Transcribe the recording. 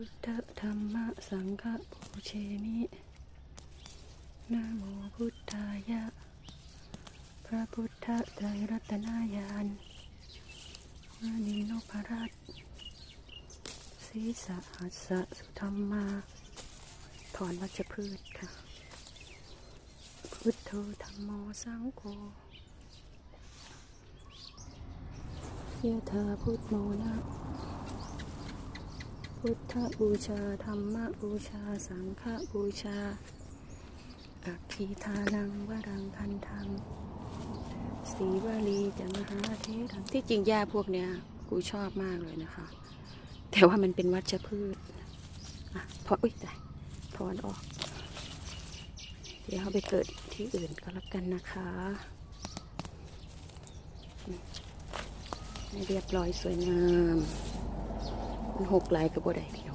พุทธธรรมสังฆปูเชมินะโมพุทธายะ พระพุทธไตรรัตนายานนานิโนภรัตศีสะหัสสุธรรมา ถอนวัชพืชค่ะ พุทโธธรรมโมสังโฆยะถาพุทโมนะ พุทธบูชา ธรรมบูชา สังฆบูชา อัคคีทานังวรังคันทังสีวลีจะมหาเทรังที่จริงยาพวกเนี้ยกูชอบมากเลยนะคะ แต่ว่ามันเป็นวัชพืชอะพออุ้ยตายถอนออก เดี๋ยวเอาไปเกิดที่อื่นก็แล้วกันนะคะเรียบร้อยสวยงาม มันหกหลายกับบ่ได้เดียว